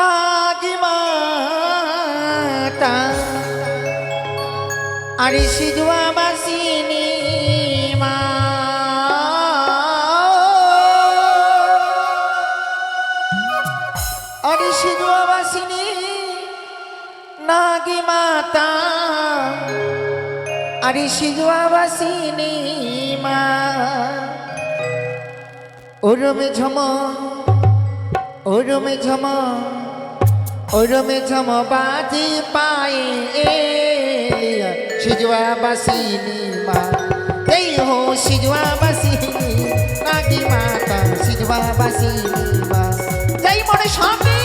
নাগি মাতা আরে সিধুয়া বাসিনী মা আরে সিধুয়া বাসিনী নাগি মাতা আরে সিধুয়া বাসিনী মা ওরমে ঝমা ওরমে ঝমা। ওরমে ঝম পাই এলিয়া, সিজুয়া বাসিনি মা। এই হো সিজুয়া বাসিনি নাকি মাতা সিজুয়া বাসিনি মা। যাই মনে স্বামী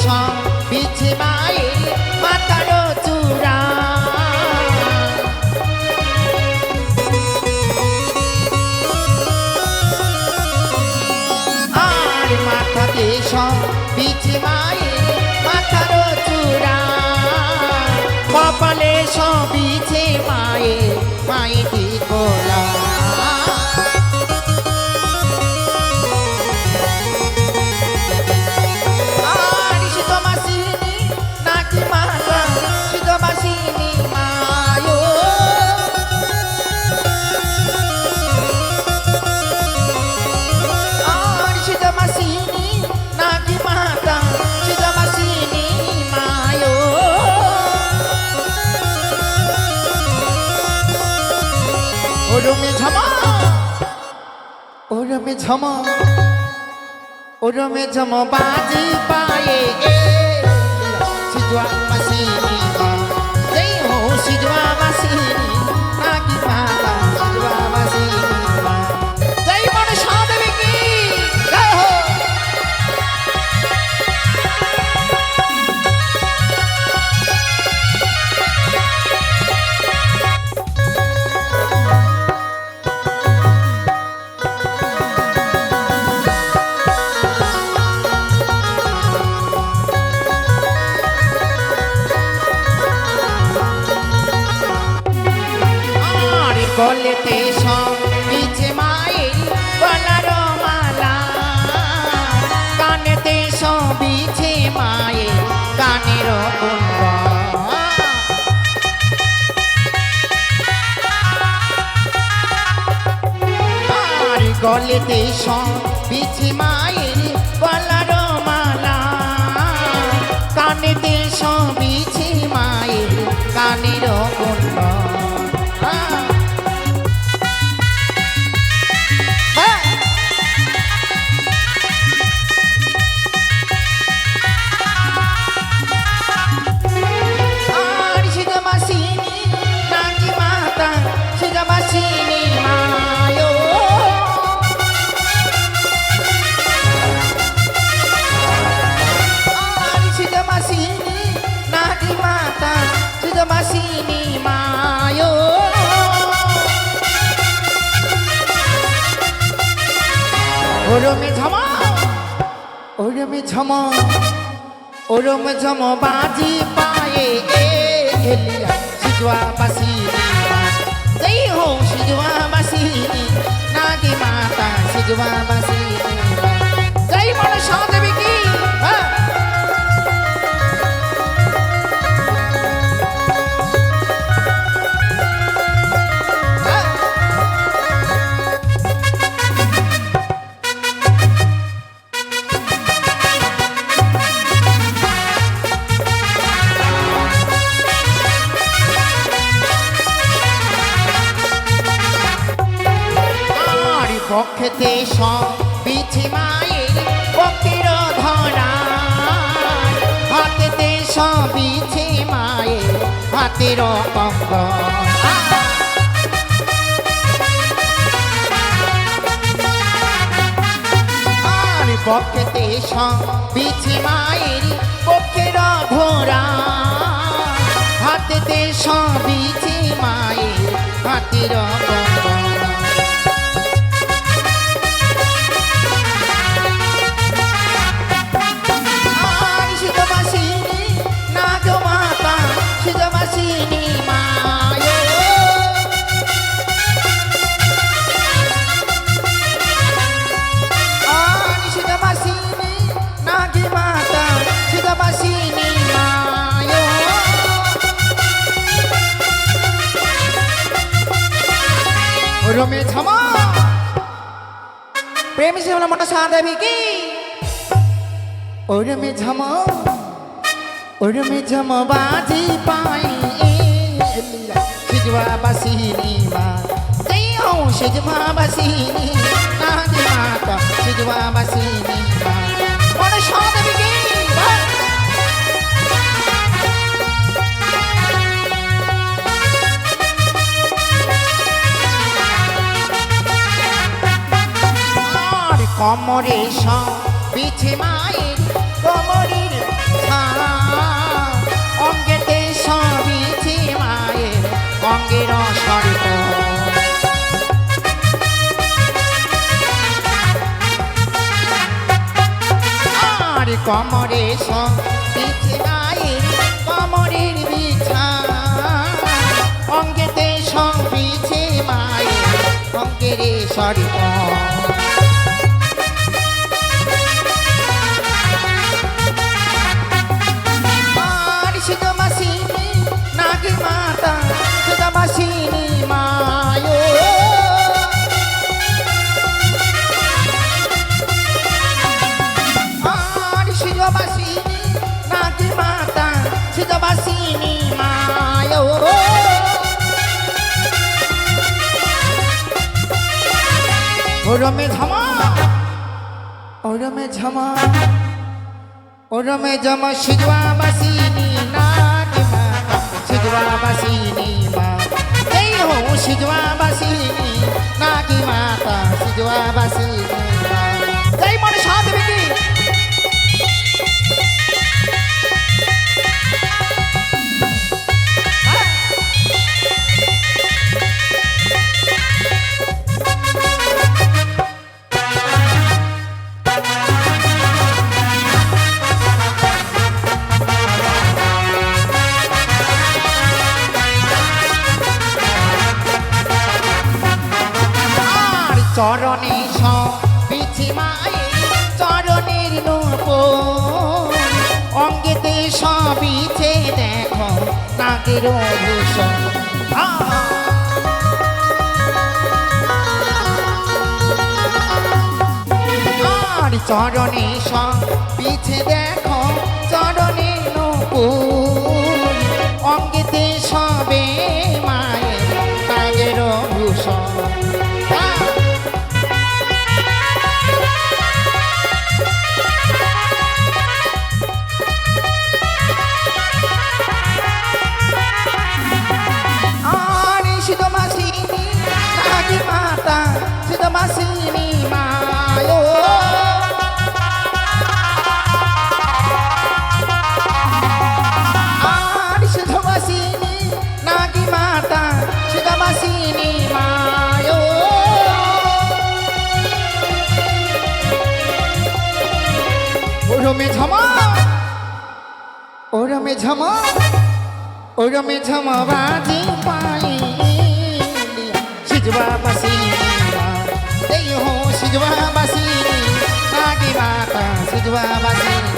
সব বিছে মায়ের মাথার চূড়া। আর মাথাতে সব বিছে মায়ের মাথার চূড়া। কপালে সব বিছে মায়ের মাইটি গোলা ওরমে ঝমা ওরমে ঝমা ওরমে ঝমা বাজি পায়ে সিজুয়া মাসিনি গলেতে বিছে মায়ের গলার মালা। কানেতে সব ওরমে ঝমা। ওরমে ঝমা। ওরম ঝম বাজি পায়ে এ এলিয়া সিজুয়া বাসিনি জೈ হো সিজুয়া বাসিনি নাগি মাতা সিজুয়া বাসিনি সব বিছি মায়ের পক্ষের ধরা। হাতেতে সব বিছি মায়ের হাতের কঙ্গ পক্ষেতে বিছে মায়ের পক্ষের ধরা। হাতেতে বিছে মায়ের হাতের প্রেম সে মনসা দেবী কি ওরমে ঝম ওরমে ঝম বাজি পাই সিজবা বাসিনি মা জয় হো সিজবা বাসিনি নাগি মাতা সিজবা কমরে বিছে মায়ের কমরের অঙ্গেতে বিছে মায়ের অঙ্গের সর্প আর কমরে বিছে মায়ের কমরের বিছা। অঙ্গেতে বিছে মায়ের অঙ্গের সর্প ওরমে ঝামা। ওরমে ঝামা। ওরমে জমা সিজবা বাসিনি নাগ মা সিজবা বাসিনি মা। এই হো সিজবা বাসিনি নাগি মাতা সিজবা বাসিনি মা। নাগের ভূষণ চরণে পিছে দেখো চরণে নূপুর ওরমে ঝমা ওরমে ঝমা ওরমে ঝমা বাজি পাই সিজবা বাসিনী মা এই হো সিজবা বাসিনী নাগি মাতা সিজবা বাসিনী